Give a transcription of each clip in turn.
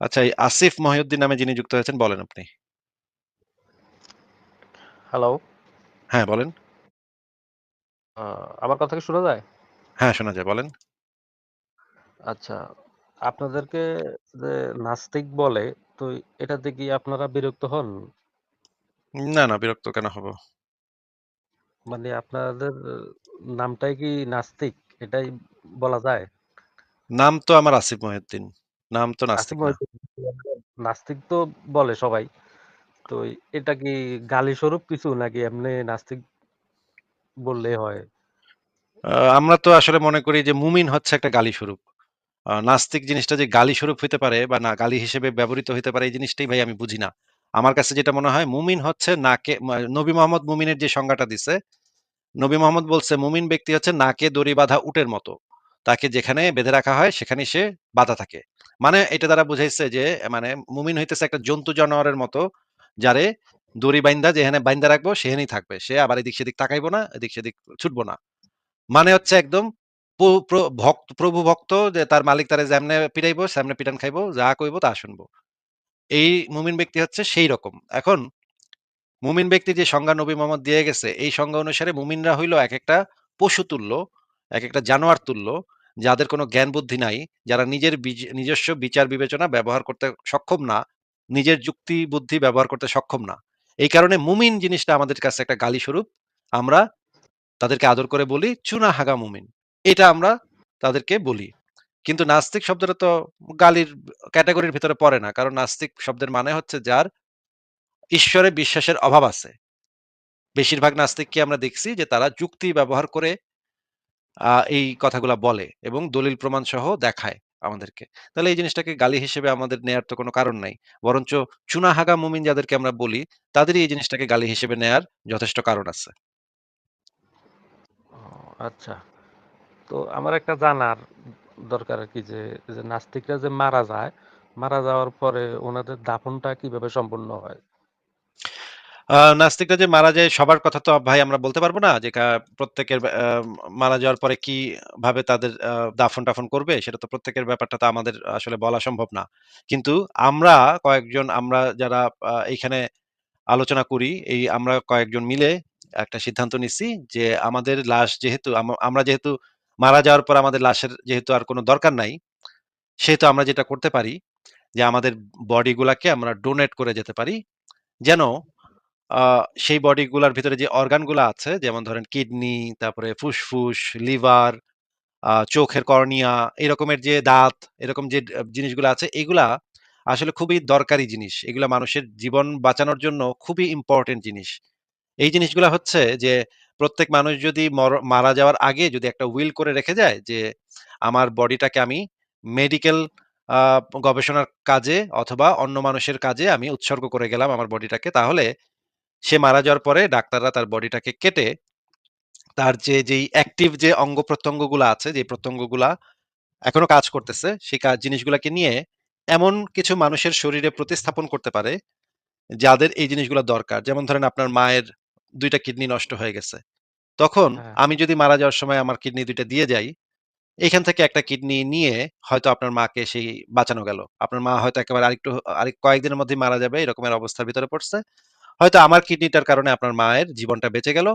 আচ্ছা এই আসিফ মহিউদ্দিন নামে যিনি যুক্ত হয়েছেন বলেন আপনি। হ্যালো। হ্যাঁ, বলেন। আমার কথা কি শোনা যায়? হ্যাঁ, শোনা যায় বলেন। আচ্ছা, আপনাদেরকে যে নাস্তিক বলে, তো এটাতে কি আপনারা বিরক্ত হন? না, না বিরক্ত কেন হব? মানে আপনাদের নামটাই কি নাস্তিক? এটাই বলা যায়? নাম তো আমার আসিফ মহিউদ্দিন। নাম তো আসিফ নাস্তিক না। নাস্তিক তো বলে সবাই। তো এটা কি গালিস্বরূপ কিছু নাকি এমনি নাস্তিক বললেই হয়? আমরা তো আসলে মনে করি যে মুমিন হচ্ছে একটা গালি-স্বরূপ। আ নাস্তিক জিনিসটা যে গালি-স্বরূপ হইতে পারে বা না গালি হিসেবে ব্যবহৃত হইতে পারে এই জিনিসটাই ভাই আমি বুঝি না। আমার কাছে যেটা মনে হয় মুমিন হচ্ছে নাকে মা নবী মোহাম্মদ মুমিনের যে সংজ্ঞাটা দিছে, নবী মোহাম্মদ বলছে মুমিন ব্যক্তি হচ্ছে নাকে দড়ি বাঁধা উটের মতো। তাকে যেখানে বেঁধে রাখা হয় সেখানে সে বাঁধা থাকে। মানে এটা দ্বারা বুঝাইছে যে মানে মুমিন হইতেছে একটা জন্তু জানোয়ারের মতো যারে দড়ি বাইন্দা যেখানে বাইন্দা রাখব সেখানেই থাকবে। সে আবার এদিক সেদিক তাকাইবো না, এদিক সেদিক ছুটবো না। মানে হচ্ছে একদম ভক্ত প্রভু ভক্ত যে তার মালিক তারে যেমনে পিটাইবো, সেমনে পিটান খাইবো, যা কইবো তা শুনব। এই মুমিন ব্যক্তি হচ্ছে সেই রকম। এখন মুমিন ব্যক্তি যে সংজ্ঞা নবী মোহাম্মদ দিয়ে গেছে, এই সংজ্ঞা অনুসারে মুমিনরা হইল একেকটা পশু তুল্য, একেকটা জানোয়ার তুল্য, যাদের কোনো জ্ঞান বুদ্ধি নাই, যারা নিজের নিজস্ব বিচার বিবেচনা ব্যবহার করতে সক্ষম না, নিজের যুক্তি বুদ্ধি ব্যবহার করতে সক্ষম না। এই কারণে মুমিন জিনিসটা আমাদের কাছে একটা গালি-স্বরূপ। আমরা তাদেরকে আদর করে বলি, "চুনা হাগা মুমিন।" এটা আমরা তাদেরকে বলি। কিন্তু নাস্তিক শব্দটা তো গালির ক্যাটাগরির ভিতরে পড়ে না। কারণ নাস্তিক শব্দের মানে হচ্ছে যার ঈশ্বরে বিশ্বাসের অভাব আছে। বেশিরভাগ নাস্তিককে আমরা দেখছি যে তারা যুক্তি ব্যবহার করে এই কথাগুলা বলে এবং দলিল প্রমাণ সহ দেখায় আমাদেরকে। তাহলে এই জিনিসটাকে গালি হিসেবে আমাদের নেয়ার তো কোনো কারণ নাই। বরঞ্চ চুনাহাগা মুমিন যাদেরকে আমরা বলি, তাদেরই এই জিনিসটাকে গালি হিসেবে নেয়ার যথেষ্ট কারণ আছে। আচ্ছা। তো আমার একটা জানার দরকার আরকি যে, যে নাস্তিকরা যে মারা যায়, মারা যাওয়ার পরে ওনাদের দাফনটা কীভাবে সম্পন্ন হয়? নাস্তিকরা যে মারা যায় সবার কথা তো ভাই আমরা বলতে পারব না যে কা প্রত্যেকের মারা যাওয়ার পরে কীভাবে তাদের আ দাফন-টাফন করবে সেটা তো প্রত্যেকের ব্যাপারটা তো আমাদের আসলে বলা সম্ভব না। কিন্তু আমরা কয়েকজন আমরা যারা এইখানে আলোচনা করি, এই আমরা কয়েকজন মিলে একটা সিদ্ধান্ত নিছি যে আমাদের লাশ যেহেতু আম আমরা যেহেতু মারা যাওয়ার পর আমাদের লাশের যেহেতু আর কোনো দরকার নাই, সেহেতু আমরা যেটা করতে পারি যে আমাদের বডি গুলাকে আমরা ডোনেট করে যেতে পারি। যেন সেই বডি গুলার ভিতরে যে অর্গানগুলা আছে যেমন ধরেন কিডনি, তারপরে ফুসফুস, লিভার, চোখের কর্নিয়া, এরকমের যে দাঁত, এরকম যে জিনিসগুলা আছে এগুলা আসলে খুবই দরকারি জিনিস। এগুলা মানুষের জীবন বাঁচানোর জন্য খুবই ইম্পোর্টেন্ট জিনিস। এই জিনিসগুলা হচ্ছে যে প্রত্যেক মানুষ যদি মর মারা যাওয়ার আগে যদি একটা উইল করে রেখে যায় যে আমার বডিটাকে আমি মেডিকেল গবেষণার কাজে অথবা অন্য মানুষের কাজে আমি উৎসর্গ করে গেলাম আমার বডিটাকে তাহলে সে মারা যাওয়ার পরে ডাক্তাররা তার বডিটাকে কেটে তার যে যেই অ্যাক্টিভ যে অঙ্গ-প্রত্যঙ্গগুলা আছে, যে প্রত্যঙ্গগুলা এখনও কাজ করতেছে, সেই কাজ জিনিসগুলাকে নিয়ে এমন কিছু মানুষের শরীরে প্রতিস্থাপন করতে পারে, যাদের এই জিনিসগুলা দরকার। যেমন ধরেন আপনার মায়ের দুইটা কিডনি নষ্ট হয়ে গেছে। তখন হ্যাঁ, আমি যদি মারা যাওয়ার সময় আমার কিডনি দুইটা দিয়ে যাই, এখান থেকে একটা কিডনি নিয়ে হয়তো আপনার মাকে সেই বাঁচানো গেল। আপনার মা হয়তো একেবারে আরেকটু আরেক কয়েকদিনের মধ্যে মারা যাবে এরকমের অবস্থার ভিতরে পড়ছে। হয়তো আমার কিডনিটার কারণে আপনার মায়ের জীবনটা বেঁচে গেল।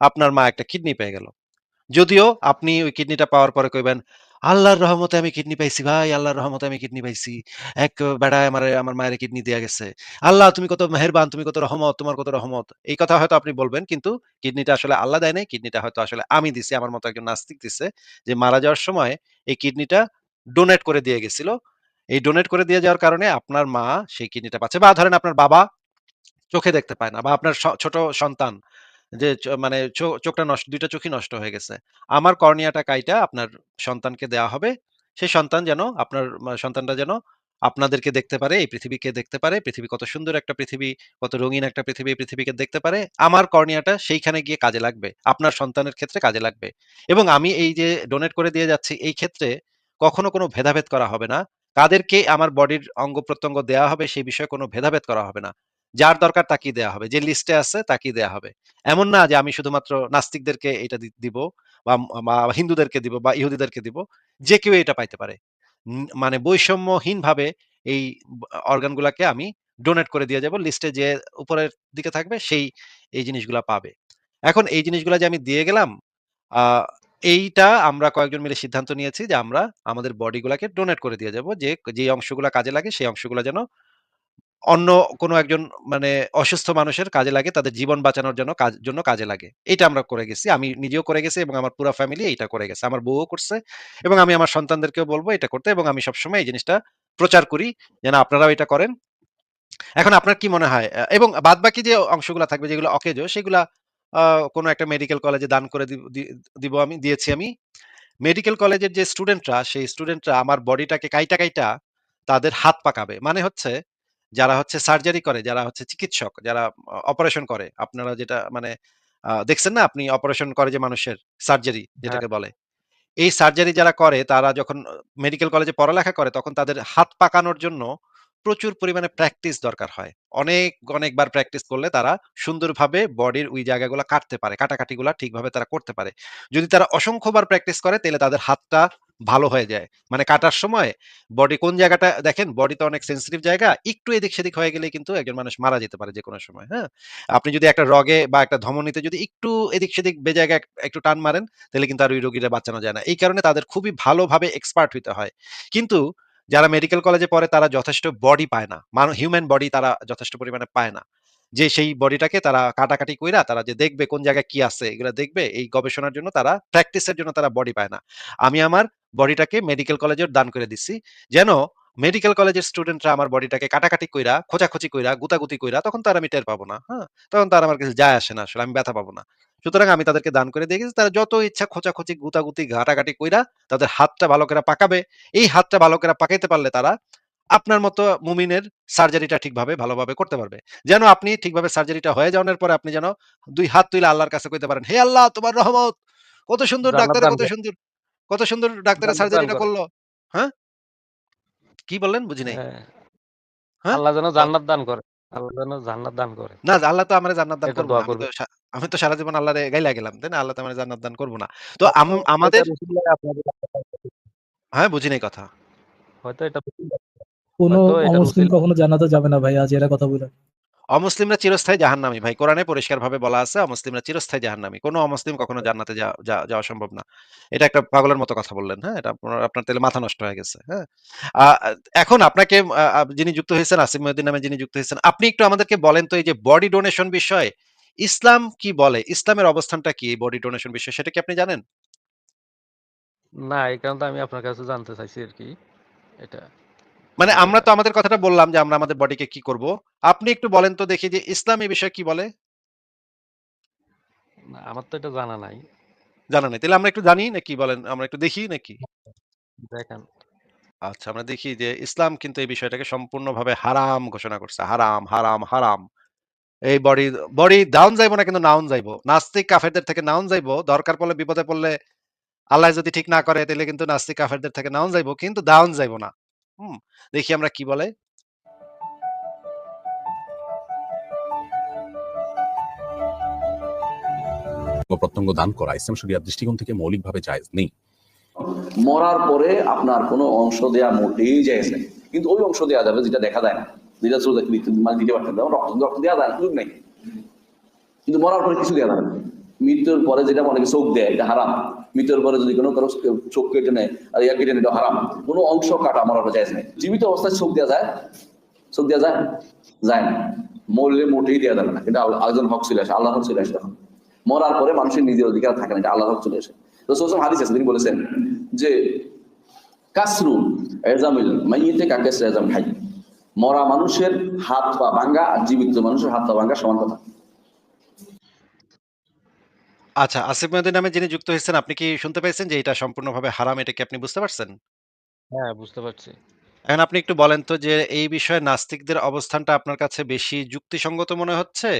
আপনার মা একটা কিডনি পেয়ে গেল। যদিও আপনি ওই কিডনিটা পাওয়ার পরে কইবেন, "আল্লাহর রহমতে আমি কিডনি পাইছি ভাই, আল্লাহর রহমতে আমি কিডনি পাইছি। এক বেড়ায় আমারে আমার মায়ের কিডনি দিয়া গেছে। আল্লাহ তুমি কত মেহেরবান, তুমি কত রহমত, তোমার কত রহমত।" এই কথা হয়তো আপনি বলবেন কিন্তু কিডনিটা আসলে আল্লাহ দেয় নাই। কিডনিটা হয়তো আসলে আমি দিছি। আমার মতো একজন নাস্তিক দিছে। যে মারা যাওয়ার সময় এই কিডনিটা ডোনেট করে দিয়ে গেছিল। এই ডোনেট করে দিয়ে যাওয়ার কারণে আপনার মা সেই কিডনিটা পাচ্ছে বা ধরেন আপনার বাবা চোখে দেখতে পায় না বা আপনার ছোট সন্তান যে মানে চোখটা নষ্ট ২ টা চোখই নষ্ট হয়ে গেছে। আমার কর্নিয়াটা কাইটা আপনার সন্তানকে দেয়া হবে। সেই সন্তান যেন আপনার সন্তানটা যেন আপনাদেরকে দেখতে পারে, এই পৃথিবীকে দেখতে পারে। পৃথিবী কত সুন্দর একটা পৃথিবী, কত রঙিন একটা পৃথিবী, পৃথিবীকে দেখতে পারে। আমার কর্নিয়াটা সেইখানে গিয়ে কাজে লাগবে। আপনার সন্তানের ক্ষেত্রে কাজে লাগবে। এবং আমি এই যে ডোনেট করে দিয়ে যাচ্ছি, এই ক্ষেত্রে কখনো কোনো ভেদাভেদ করা হবে না। কাদেরকে আমার বডির অঙ্গ-প্রত্যঙ্গ দেওয়া হবে, সেই বিষয়ে কোনো ভেদাভেদ করা হবে না। যার দরকার তাকেই দেয়া হবে। যে লিস্টে আছে তাকেই দেয়া হবে। এমন না যে আমি শুধুমাত্র নাস্তিকদেরকে এটা দিব বা হিন্দুদেরকে দিব বা ইহুদিদেরকে দিব। যে কেউ এটা পাইতে পারে। মানে বৈষম্যহীনভাবে এই অর্গানগুলাকে আমি ডোনেট করে দিয়ে যাব। লিস্টে যে উপরের দিকে থাকবে সেই এই জিনিসগুলা পাবে। এখন এই জিনিসগুলা যে আমি দিয়ে গেলাম, এইটা আমরা কয়েকজন মিলে সিদ্ধান্ত নিয়েছি যে আমরা আমাদের বডি গুলাকে ডোনেট করে দিয়ে যাব। যে যেই অংশগুলা কাজে লাগে সেই অংশগুলা যেন অন্য কোনো একজন মানে অসুস্থ মানুষের কাজে লাগে, তাদের জীবন বাঁচানোর জন্য কাজ জন্য কাজে লাগে। এটা আমরা করে গেছি। আমি নিজেও করে গেছি এবং আমার পুরা ফ্যামিলি এইটা করে গেছে। আমার বউও করছে এবং আমি আমার সন্তানদেরকেও বলব এটা করতে এবং আমি সবসময় এই জিনিসটা প্রচার করি যেন আপনারাও এটা করেন। এখন আপনার কি মনে হয়? আ এবং বাদবাকি যে অংশগুলা থাকবে যেগুলো অকেজো সেগুলা কোনো একটা মেডিকেল কলেজে দান করে দিব আমি দিয়েছি আমি। মেডিকেল কলেজের যে স্টুডেন্টরা সেই স্টুডেন্টরা আমার বডিটাকে কাইটা, কাইটা তাদের হাত পাকাবে। মানে হচ্ছে যারা হচ্ছে সার্জারি করে, যারা হচ্ছে চিকিৎসক, যারা অপারেশন করে। আপনারা যেটা মানে দেখছেন না আপনি অপারেশন করে যে মানুষের সার্জারি হ্যাঁ। যেটাকে বলে। এই সার্জারি যারা করে তারা যখন মেডিকেল কলেজে পড়ালেখা করে তখন তাদের হাত পাকানোর জন্য প্রচুর পরিমাণে প্র্যাকটিস দরকার হয়। অনেক, অনেকবার প্র্যাকটিস করলে তারা সুন্দরভাবে বডির ওই জায়গাগুলা কাটতে পারে। কাটাকাটিগুলা ঠিকভাবে তারা করতে পারে। যদি তারা অসংখ্যবার প্র্যাকটিস করে তাহলে তাদের হাতটা ভালো হয়ে যায়। মানে কাটার সময় বডি কোন জায়গাটা দেখেন বডি তো অনেক সেন্সিটিভ জায়গা। একটু এদিক-সেদিক হয়ে গেলে কিন্তু একজন মানুষ মারা যেতে পারে যেকোনো সময়, হ্যাঁ? আপনি যদি একটা রগে বা একটা ধমনীতে যদি একটু এদিক-সেদিক বেজায়গা এক একটু টান মারেন তাহলে কিন্তু আর ওই রোগীরা বাঁচানো যায় না। এই কারণে তাদের খুবই ভালোভাবে এক্সপার্ট হইতে হয়। কিন্তু যারা মেডিকেল কলেজে পড়ে, তারা যথেষ্ট বডি পায় না। মানুষ হিউম্যান বডি তারা যথেষ্ট পরিমাণে পায় না। যে সেই বডিটাকে তারা কাটাকাটি কইরা, তারা যে দেখবে কোন জায়গায় কি আছে, এগুলো দেখবে, এই গবেষণার জন্য তারা প্র্যাকটিসের জন্য তারা বডি পায় না। আমি আমার বডিটাকে মেডিকেল কলেজের দান করে দিছি। যেন মেডিকেল কলেজের স্টুডেন্টরা আমার বডিটাকে কাটাকাটি কইরা, খোঁচাখুচি কইরা, গুতাগুতি কইরা তখন তো আর আমি টের পাবো না, হ্যাঁ? তখন তো আর আমার কিছু যায় আসে না আসলে আমি ব্যথা পাবো না। সুতরাং আমি তাদেরকে দান করে দিয়ে গেছি। তারা যত ইচ্ছা খোঁচাখুচি, গুতাগুতি, ঘাটাঘাটি কইরা তাদের হাতটা ভালো করে পাকাবে। এই হাতটা ভালো করে পাকাইতে পারলে তারা আপনার মতো মুমিনের সার্জারিটা ঠিকভাবে ভালোভাবে করতে পারবে। যেন আপনি ঠিকভাবে সার্জারিটা হয়ে যাওয়ার পরে আপনি যেন দুই হাত তুইলা আল্লাহর কাছে কইতে পারেন, "হে আল্লাহ তোমার রহমত! কত সুন্দর ডাক্তার কত সুন্দর কত সুন্দর ডাক্তারে জান্নাত দান সার্জারিটা করল।" হ্যাঁ? কি বললেন? বুঝি নাই। হ্যাঁ। হ্যাঁ? আল্লাহ যেন জান্নাত দান করে। আল্লাহ যেন জান্নাত দান করে। না, আল্লাহ তো আমারে জান্নাত দান করব। আমি তো আমি তো সারা জীবন আল্লাহরে গাইলা গেলাম। তাই না? আল্লাহ তো আমারে জান্নাত দান করব না। তো আমাদের। হ্যাঁ, বুঝি নাই কথা। হয়তো এটা কোনো মুসলিম অমুসলিম কখনো জান্নাতে যাবে না ভাই। আজ এরা কথা বইলা। অমুসলিমরা চিরস্থায়ী জাহান্নামী ভাই। কোরআনে পরিষ্কারভাবে বলা আছে অমুসলিমরা চিরস্থায়ী জাহান্নামী। কোনো অমুসলিম কখনো জান্নাতে যাওয়া সম্ভব না। এটা একটা পাগলের মতো কথা বললেন, হ্যাঁ? এটা আপনার তাইলে মাথা নষ্ট হয়ে গেছে, হ্যাঁ? এখন আপনাকে যিনি যুক্ত হয়েছেন আসিফ মহিউদ্দিন নামে যিনি যুক্ত হয়েছেন, আপনি একটু আমাদেরকে বলেন তো এই যে বডি ডোনেশন বিষয়ে ইসলাম কি বলে? ইসলামের অবস্থানটা কি এই বডি ডোনেশন বিষয়ে সেটা কি আপনি জানেন? না, এই কারণে আমি আপনার কাছে জানতে চাইছি আর কি এটা মানে আমরা। তো আমাদের কথাটা বললাম যে আমরা আমাদের বডিকে কি করব। আপনি একটু বলেন তো দেখি যে ইসলাম এই বিষয়ে কি বলে? না, আমার তো এটা জানা নাই। জানা নাই। তাইলে আমরা একটু জানি নাকি বলেন? আমরা একটু দেখি নাকি? দেখেন। আচ্ছা আমরা দেখি যে ইসলাম কিন্তু এই বিষয়টাকে সম্পূর্ণভাবে হারাম ঘোষণা করছে। হারাম, হারাম, হারাম। এই বডি বডি ডাউন যাইবো না কিন্তু নাউন যাইবো। নাস্তিক কাফেরদের থেকে নাউন যাইবো। দরকার পড়লে বিপদে পড়লে আল্লাহ যদি ঠিক না করে তাইলে কিন্তু নাস্তিক কাফেরদের থেকে নাউন যাইবো কিন্তু ডাউন যাইবো না। হুম? দেখি আমরা কি বলে? প্রত্যঙ্গ দান করা ইসলাম শরিয়ার দৃষ্টিকোণ থেকে মৌলিকভাবে জায়েজ নেই। মরার পরে আপনার কোনো অংশ দেয়া মোটেই যায় নেই কিন্তু ওই অংশ দেওয়া যাবে যেটা দেখা যায় না যেটা শ্রোতা মানে দিতে পারতেন যেমন রক্ত রক্ত দেওয়া যায় না সুযোগ নেই কিন্তু মরার পরে কিছু দেওয়া যাবে না। মৃত্যুর পরে যেটা অনেকে চোখ দেয় এটা হারাম মৃত্যুর পরে যদি কোনো কারও চোখ কেটে নেয়, আর ইয়া কেটে নেয় হারাম। কোনো অংশ কাটা মরার পরে যায় জীবিত অবস্থায় চোখ দেওয়া যায়? চোখ দেওয়া যায়? যায় না। মরলে মোটেই দেওয়া যাবে না। কিন্তু একজন হক চলে আসে আল্লাহ হক চলে আসে তখন। মরার পরে মানুষের নিজের অধিকার থাকে না আল্লাহ হক চলে আসে। তো সোসম হাদিস আছে, তিনি বলেছেন যে, কাসরু এজামিল মাইয়েতে কাকেস এজাম হাই মরা মানুষের হাত পা ভাঙ্গা আর জীবিত মানুষের হাত পা ভাঙ্গা সমান কথা। আচ্ছা আসিফ মহিউদ্দিন নামে যিনি যুক্ত হয়েছেন আপনি কি শুনতে পেয়েছেন যে এটা সম্পূর্ণভাবে হারাম এটা কি আপনি বুঝতে পারছেন? হ্যাঁ, বুঝতে পারছি। এখন আপনি একটু বলেন তো যে এই বিষয়ে নাস্তিকদের অবস্থানটা আপনার কাছে বেশি যুক্তিসঙ্গত মনে হচ্ছে?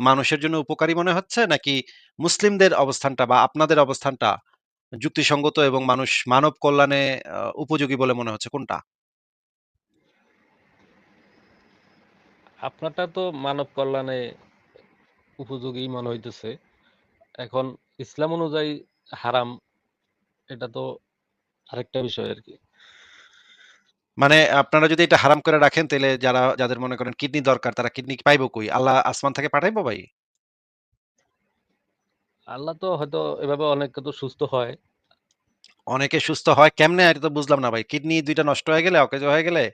মানুষের জন্য উপকারী মনে হচ্ছে? নাকি মুসলিমদের অবস্থানটা বা আপনাদের অবস্থানটা যুক্তিসঙ্গত এবং মানুষ মানব কল্যাণে আ উপযোগী বলে মনে হচ্ছে কোনটা? আপনারটা তো মানব কল্যাণে উপযোগী মনে হইতেছে। এখন ইসলাম অনুযায়ী হারাম এটা তো আরেকটা বিষয় আরকি। মানে আপনারা যদি এটা হারাম করে রাখেন তাইলে যারা যাদের মনে করেন কিডনি দরকার তারা কিডনি পাইবো কই? আল্লাহ আসমান থেকে পাঠাইবো ভাই? আল্লাহ তো হয়তো এভাবে অনেকে তো সুস্থ হয়। অনেকে সুস্থ হয় কেমনে? এটা তো বুঝলাম না ভাই। কিডনি দুইটা নষ্ট হয়ে গেলে, অকেজো হয়ে গেলে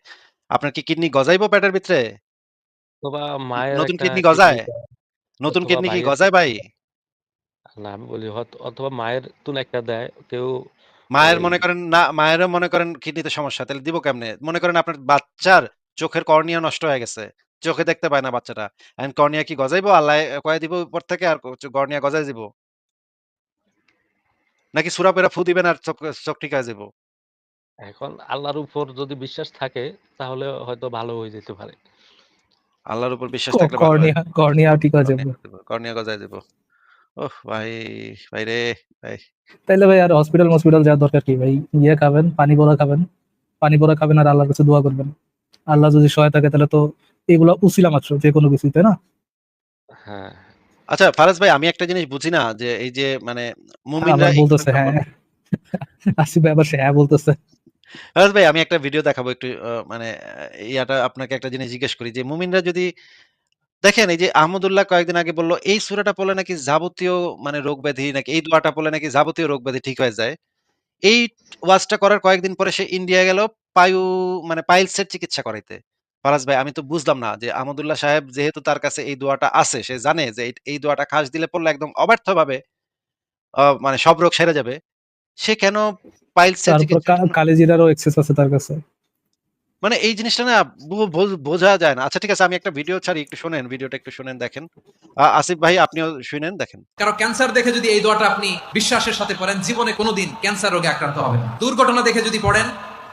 আপনার কি কিডনি গজাইবো পেটের ভিতরে? নতুন কিডনি গজায়? নতুন কিডনি কি গজায় ভাই? না আমি বলি অথবা মায়ের তুন একটা দেয়। কেউ মায়ের মনে করেন না মায়েরও মনে করেন কিডনিতে সমস্যা। তাহলে দিব কেমনে? মনে করেন আপনার বাচ্চার চোখের কর্নিয়া নষ্ট হয়ে গেছে। চোখে দেখতে পায় না বাচ্চাটা। এখন কর্নিয়া কি গজাইবো? আল্লাহ কয়ে দিব উপর থেকে আর কর্নিয়া গজায় দিবো? নাকি সূরা পইড়া ফু দিবেন আর চোখ চোখ ঠিক হয়ে যাইবো? এখন আল্লাহর উপর যদি বিশ্বাস থাকে তাহলে হয়তো ভালো হয়ে যেতে পারে। আল্লাহর উপর বিশ্বাস থাকলে। কর্নিয়া কর্নিয়া ঠিক হয়ে কর্নিয়া যাবে। কর্নিয়া গজায় দিবো। ওহ ভাই, ভাইরে ভাই। তাইলে ভাই আর হসপিটাল মসপিটাল যাওয়ার দরকার কি ভাই? ইয়ে খাবেন, পানি পড়া খাবেন। পানি পড়া খাবেন আর আল্লাহর কাছে দোয়া করবেন। আল্লাহ যদি সহায় থাকে তাহলে তো এগুলা উছিলা মাত্র যেকোনো কিছুই, তাই না? হ্যাঁ। আচ্ছা ফারাজ ভাই আমি একটা জিনিস বুঝি না যে এই যে মানে মুমিনরা বলতেছে হ্যাঁ। আসিফ ভাই আবার সে হ্যাঁ বলতেছে। ফারাজ ভাই আমি একটা ভিডিও দেখাবো একটু মানে ইয়াটা আপনাকে একটা জিনিস জিজ্ঞেস করি যে মুমিনরা যদি দেখেন এই যে আহমদুল্লাহ কয়েকদিন আগে বলল এই সূরাটা পড়লে নাকি যাবতীয় মানে রোগ ব্যাধি নাকি এই দোয়াটা পড়লে নাকি যাবতীয় রোগ ব্যাধি ঠিক হয়ে যায়। এই ওয়াজটা করার কয়েকদিন পরে সে ইন্ডিয়া গেল পায়ু মানে পাইলসের চিকিৎসা করাইতে। ফারাজ ভাই আমি তো বুঝলাম না যে আহমদুল্লাহ সাহেব যেহেতু তার কাছে এই দোয়াটা আছে, সে জানে যে এই এই দোয়াটা খাস দিলে পড়লে একদম অব্যর্থভাবে আ মানে সব রোগ সেরে যাবে। সে কেন পাইলসের তারপর চিকিৎসার কা জন্য কালিজিরারও এক্সেস আছে তার কাছে। মানে এই জিনিসটা না বোঝা যায় না। আচ্ছা ঠিক আছে আমি একটা ভিডিও ছাড়ি একটু শোনেন, ভিডিওটা একটু শোনেন দেখেন। আসিফ ভাই আপনিও শুনেন দেখেন। কারও ক্যান্সার দেখে যদি এই দোয়াটা আপনি বিশ্বাসের সাথে পড়েন জীবনে কোনোদিন ক্যান্সার রোগে আক্রান্ত হবে না দুর্ঘটনা দেখে যদি পড়েন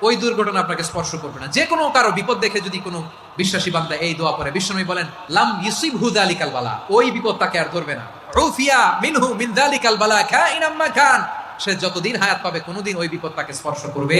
ওই দুর্ঘটনা আপনাকে স্পর্শ করবে না যে কোনো কারও বিপদ দেখে যদি কোনো বিশ্বাসী বান্দা এই দোয়া পড়ে বিশ্বনবী বলেন লাম ইউসিব হুদালিকাল বালা ওই বিপদ তাকে আর ধরবে না রুফিয়া মিনহু মিন দালিকাল বালা কাইনাম মাকান সে যতদিন হায়াত পাবে কোনোদিন ওই বিপদ তাকে স্পর্শ করবে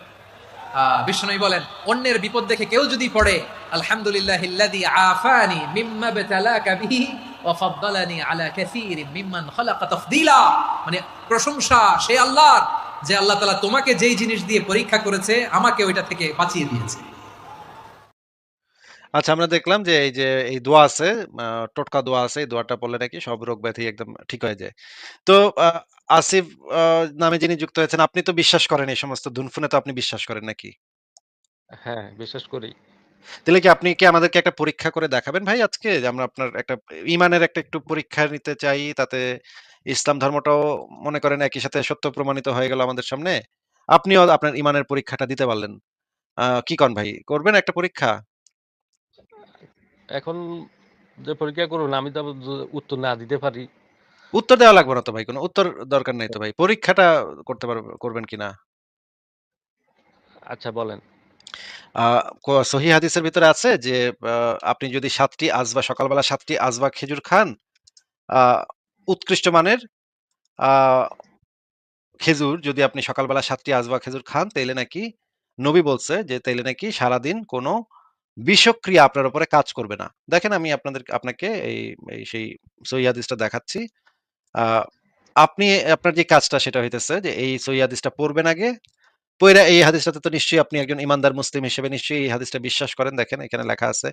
বিশ্বনবী বলেন অন্যের বিপদ দেখে কেউ যদি পড়ে আলহামদুলিল্লাহ মানে প্রশংসা সে আল্লাহর যে আল্লাহ তাআলা তোমাকে যেই জিনিস দিয়ে পরীক্ষা করেছে আমাকে ওইটা থেকে বাঁচিয়ে দিয়েছে আচ্ছা আমরা দেখলাম যে এই যে এই দোয়া আছে, টোটকা দোয়া আছে। এই দোয়াটা পড়লে নাকি সব রোগ ব্যাধি একদম ঠিক হয়ে যায়। তো আসিফ নামে যিনি যুক্ত হয়েছেন আপনি তো বিশ্বাস করেন এই সমস্ত ধুনফুনে তো আপনি বিশ্বাস করেন নাকি? হ্যাঁ, বিশ্বাস করি। তাহলে কি আপনি কি আমাদেরকে একটা পরীক্ষা করে দেখাবেন ভাই আজকে? যে আমরা আপনার একটা ঈমানের একটা একটু পরীক্ষা নিতে চাই। তাতে ইসলাম ধর্মটাও মনে করেন একই সাথে সত্য প্রমাণিত হয়ে গেল আমাদের সামনে। আপনিও আপনার ঈমানের পরীক্ষাটা দিতে পারলেন। আ কি কন ভাই? করবেন একটা পরীক্ষা? এখন যে পরীক্ষা করুন আমি তো আবার উত্তর না দিতে পারি। উত্তর দেওয়া লাগবে না তো ভাই। কোন উত্তর দরকার নাই তো ভাই। পরীক্ষাটা করতে পারবে করবেন কিনা? আচ্ছা বলেন। ক হাদিসের ভিতরে আছে যে আপনি যদি সাতটি আজবা সকালবেলা ৭ টি আজবা খেজুর খান, উৎকৃষ্ট মানের খেজুর যদি আপনি সকালবেলা ৭ টি আজবা খেজুর খান তাইলে নাকি নবী বলছে যে তাইলে নাকি সারাদিন কোনো বিষক্রিয়া আপনার উপরে কাজ করবে না। দেখেন আমি আপনাদের আপনাকে এই সেই সহিহ হাদিসটা দেখাচ্ছি। আপনি আপনার যে কাজটা সেটা হইতেছে যে এই সহিহ হাদিসটা পড়বেন আগে। পইড়া এই হাদিসটাতে তো নিশ্চয়ই আপনি একজন ঈমানদার মুসলিম হিসেবে নিশ্চয়ই এই হাদিসটা বিশ্বাস করেন। দেখেন এখানে লেখা আছে।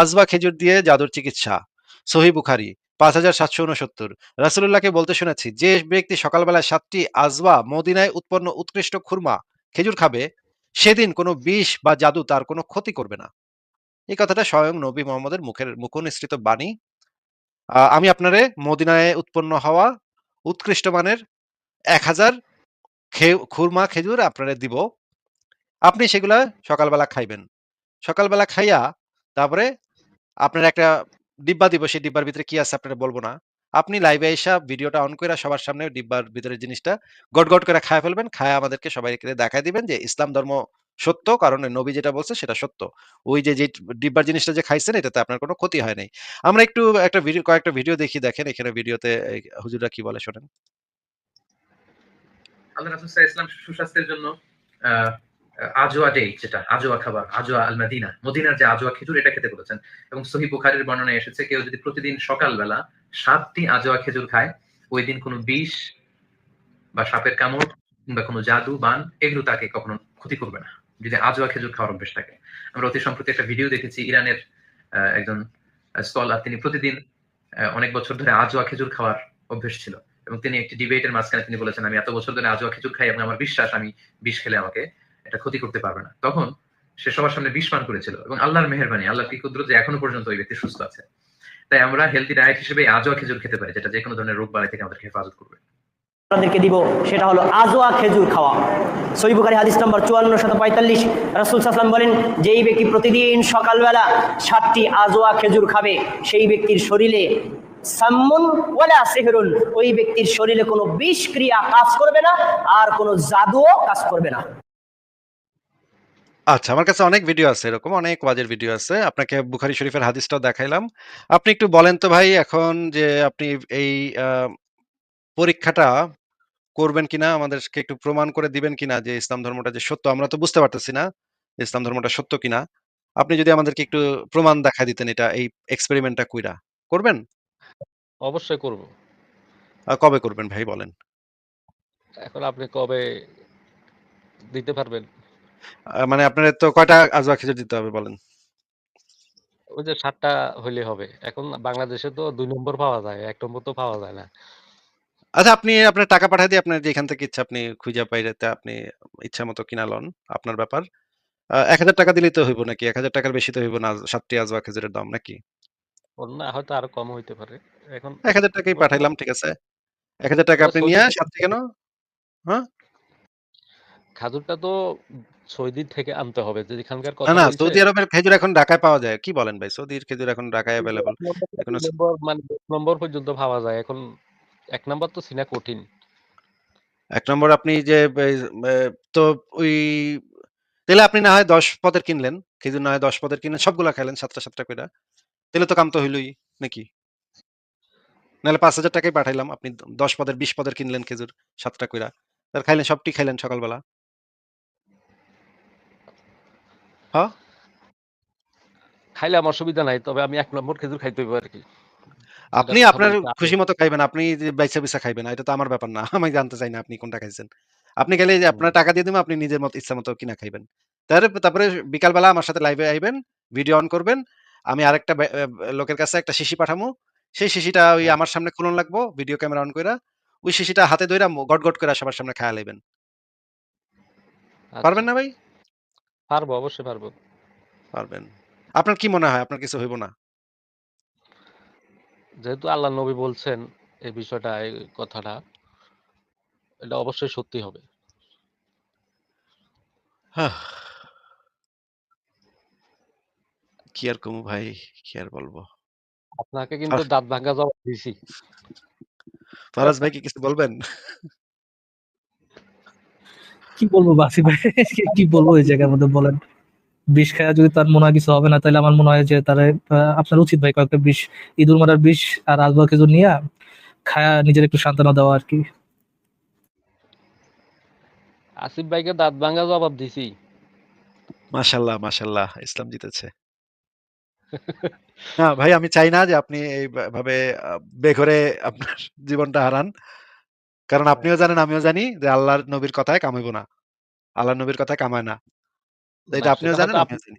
আজবা খেজুর দিয়ে জাদুর চিকিৎসা। সহিহ বুখারী ৫৭৬৯ রাসূলুল্লাহকে বলতে শুনেছি, যে ব্যক্তি সকালবেলায় ৭ টি আজওয়া মদিনায় উৎপন্ন উৎকৃষ্ট খুরমা খেজুর খাবে, সেদিন কোন বিষ বা জাদু তার কোন ক্ষতি করবে না। এই কথাটা স্বয়ং নবী মুহাম্মদের মুখের মুখনিসৃত বাণী। আমি আপনারে মদিনায় উৎপন্ন হওয়া উৎকৃষ্ট মানের ১০০০ খে খুরমা খেজুর আপনারে দিব। আপনি সেগুলা সকালবেলা খাইবেন। সকালবেলা খাইয়া তারপরে আপনার একটা ডিব্বা দিব। সেই ডিব্বার ভিতরে কি আছে আপনারে বলব না। আপনি লাইভে এসা ভিডিওটা অন করে সবার সামনে ডিব্বার ভিতরের জিনিসটা গট, গট করে খায় ফেলবেন। খায়া আমাদেরকে সবাইকে দেখায় দিবেন যে ইসলাম ধর্ম সত্য? কারণ নবী যেটা বলছে সেটা সত্য। ওই যে ডিব্বার জিনিসটা যে খাইছেন, এটাতে আপনার কোনো ক্ষতি হয় নাই। আমরা একটু, একটা ভিডিও, কয়েকটা ভিডিও দেখি, দেখেন এখানে ভিডিওতে এই হুজুররা কি বলে শোনেন। আল্লাহ রাসূল সাল্লাল্লাহু সুস্বাস্থ্যের জন্য আজোয়া ডে যেটা, আজোয়া খাবার, আজোয়া আল মাদিনা মদিনার যে আজোয়া খেজুর, এটা খেতে বলেছেন। এবং সহি বুখারীর বর্ণনায় এসেছে, কেউ যদি প্রতিদিন সকালবেলা সাতটি আজোয়া খেজুর খায়, ওই দিন কোনো বিষ বা সাপের কামড় কিংবা কোনো জাদু, বান, এগুলো তাকে কখনো ক্ষতি করবে না। যদি আজোয়া খেজুর খাওয়ার অভ্যেস থাকে। আমরা অতি সম্প্রতি একটা ভিডিও দেখেছি, ইরানের একজন স্কলার, তিনি প্রতিদিন অনেক বছর ধরে আজোয়া খেজুর খাওয়ার অভ্যেস ছিল। এবং তিনি একটি ডিবেটের মাঝখানে তিনি বলেছেন, আমি এত বছর ধরে আজোয়া খেজুর খাই এবং আমার বিশ্বাস, আমি বিষ খেলে আমাকে এটা ক্ষতি করতে পারবে না। তখন সে সবার সামনে বিষ পান করেছিল এবং আল্লাহর মেহরবানি আল্লাহ কি কুদরত যে এখনও পর্যন্ত ওই ব্যক্তি সুস্থ আছে। তাই আমরা হেলদি ডায়েট হিসেবে আজোয়া খেজুর খেতে পারি, যেটা যে কোনো ধরনের রোগ বালাই থেকে আমাদেরকে হেফাজত করবে। আপনাদেরকে দিব, সেটা হলো আজোয়া খেজুর খাওয়া। সহিবুখারি হাদিস নম্বর চুয়ান্ন শত পঁয়তাল্লিশ। রাসুল সাসলাম বলেন, যেই ব্যক্তি প্রতিদিন সকালবেলা সাতটি আজোয়া খেজুর খাবে, সেই ব্যক্তির শরীরে সাম্মুন ওই ব্যক্তির শরীরে কোনো বিষক্রিয়া কাজ করবে না, আর কোনো জাদুও কাজ করবে না। আচ্ছা আমার কাছে অনেক ভিডিও আছে, এরকম অনেক ওয়াজের ভিডিও আছে, আপনাকে বুখারি শরীফের হাদিসটাও দেখাইলাম। আপনি একটু বলেন তো ভাই, এখন যে আপনি এই পরীক্ষাটা করবেন কিনা আমাদেরকে একটু প্রমাণ করে দিবেন কিনা যে ইসলাম ধর্মটা যে সত্য আমরা তো বুঝতে পারতেছি না যে ইসলাম ধর্মটা সত্য কিনা। আপনি যদি আমাদেরকে একটু প্রমাণ দেখা দিতেন এটা এই এক্সপেরিমেন্টটা কইরা। করবেন? অবশ্যই করব। কবে করবেন ভাই বলেন? এখন আপনি কবে দিতে পারবেন? মানে আপনার তো কয়টা আজওয়া খেজুর দিতে হবে বলেন? ওই যে সাতটা হইলে হবে। এখন বাংলাদেশে তো দুই নম্বর পাওয়া যায় এক নম্বর তো পাওয়া যায় না। আচ্ছা আপনি আপনার টাকা পাঠাই দিয়ে আপনার যেখান থেকে ইচ্ছা আপনি খুঁজে পাইতে আপনি ইচ্ছা মতো কিনা লন আপনার ব্যাপার। এক হাজার টাকা দিলেই তো হইব নাকি? এক হাজার টাকার বেশি তো হইব না সাতটি আজওয়া খেজুরের দাম নাকি? অন্য হয়তো আরও কম হইতে পারে। এখন এক হাজার টাকাই পাঠাইলাম ঠিক আছে। এক হাজার টাকা আপনি নিয়ে সাতটি কেন? হ্যাঁ? খাজুরটা তো সৌদি থেকে আনতে হবে যেখানকার না কথা না সৌদি আরবের খেজুর এখন ঢাকায় পাওয়া যায় কি বলেন ভাই? সৌদির খেজুর এখন ঢাকায় অ্যাভেলেবল এখনও নম্বর মানে নম্বর পর্যন্ত পাওয়া যায় এখন এক নম্বর তো চিনা কঠিন। এক নম্বর আপনি যে তো ওই তাহলে আপনি না হয় দশ পদের কিনলেন খেজুর না হয় দশ পদের কিনলেন সবগুলা খাইলেন সাতটা সাতটা করে তাহলে তো কাম তো হইলই নাকি? নাহলে পাঁচ হাজার টাকাই পাঠাইলাম আপনি দশ পদের বিশ পদের কিনলেন খেজুর সাতটা কইরা। তার খাইলেন সবটি খাইলেন সকালবেলা। হ্যাঁ খাইলে আমার সুবিধা নাই তবে আমি এক নম্বর খেজুর খাইতে হইব আর কি। আপনি আপনার খুশি মতো খাইবেন আপনি যে বাইসা বিসা খাইবেন না, এটা তো আমার ব্যাপার না আমি জানতে চাই না আপনি কোনটা খাইছেন। আপনি গেলে যে আপনার টাকা দিয়ে দিবেন আপনি নিজের মতো ইচ্ছা মতো কিনা খাইবেন। তারপরে তারপরে বিকালবেলা আমার সাথে লাইভে আইবেন ভিডিও অন করবেন আমি আরেকটা বে- লোকের কাছে একটা শিশি পাঠামু সেই শিশিটা ওই হ্যাঁ। আমার সামনে খুলন লাগবো ভিডিও ক্যামেরা অন কইরা ওই শিশিটা হাতে ধইরা মু- গট গট করে সবার সামনে খায়া লাইবেন। আচ্ছা, পারবেন না ভাই? পারব অবশ্যই পারব। পারবেন। আপনার কি মনে হয়? আপনার কিছু হইব না? যেহেতু আল্লাহ নবী বলছেন এই বিষয়টা এই কথাটা এটা অবশ্যই সত্যি হবে। কি আর কমু ভাই কি আর বলব? আপনাকে কিন্তু দাঁত ভাঙ্গা জবাব দিছি ফারাজ ভাই কি কিছু বলবেন? কি বলব বাসি ভাই? কি বলব এই জায়গার মধ্যে বলেন। বিষ খায়া যদি তার মনে হয় কিছু হবে না তাহলে আমার মনে হয় যে তার আপনার উচিত ভাই কয়েকটা বিষ ইঁদুর মারার বিষ আর আজবা খেজুর নিয়ে খায়া নিজের একটু সান্ত্বনা দেওয়া আর কি। আসিফ ভাইকে দাঁত ভাঙ্গা জবাব দিছি। মাশাল্লাহ মাশাল্লাহ ইসলাম জিতেছে। না ভাই আমি চাই না যে আপনি এইভাবে বেঘরে আপনার জীবনটা হারান। কারণ আপনিও জানেন আমিও জানি যে আল্লাহর নবীর কথায় কামাইবো না। আল্লাহর নবীর কথায় কামায় না। তো এটা না, আপনিও সেটা জানেন হয়তো আমিও জানি।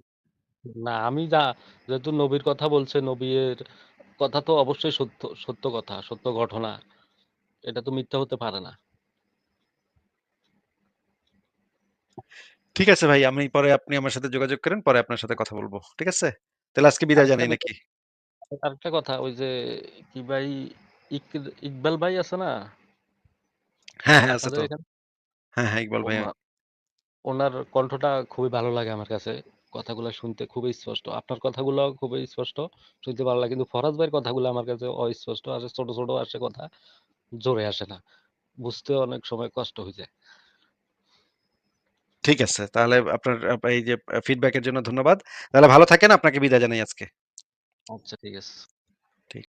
না আমি যা যেহেতু নবীর কথা বলছে নবীর কথা তো অবশ্যই সত্য সত্য কথা সত্য ঘটনা। এটা তো মিথ্যা হতে পারে না। ঠিক আছে ভাই আমি পরে আপনি আমার সাথে যোগাযোগ করেন পরে আপনার সাথে কথা বলব। ঠিক আছে? তাহলে আজকে বিদায় জানাই নাকি? আরেকটা কথা ওই যে কি ভাই ইক- ইকবাল ভাই আছে না? হ্যাঁ হ্যাঁ আছে তো। এখানে? হ্যাঁ হ্যাঁ ইকবাল ভাই ওনার কণ্ঠটা খুবই ভালো লাগে আমার কাছে কথাগুলো শুনতে খুবই স্পষ্ট আপনার কথাগুলো খুবই স্পষ্ট শুনতে ভালো লাগে কিন্তু ফরাজ ভাইয়ের কথাগুলো আমার কাছে অস্পষ্ট আসে ছোট ছোট আসে কথা জোরে আসে না বুঝতে অনেক সময় কষ্ট হয়ে যায় ঠিক আছে। তাহলে আপনার এই যে ফিডব্যাকের জন্য ধন্যবাদ। তাহলে ভালো থাকেন। আপনাকে বিদায় জানাই আজকে। আচ্ছা ঠিক আছে।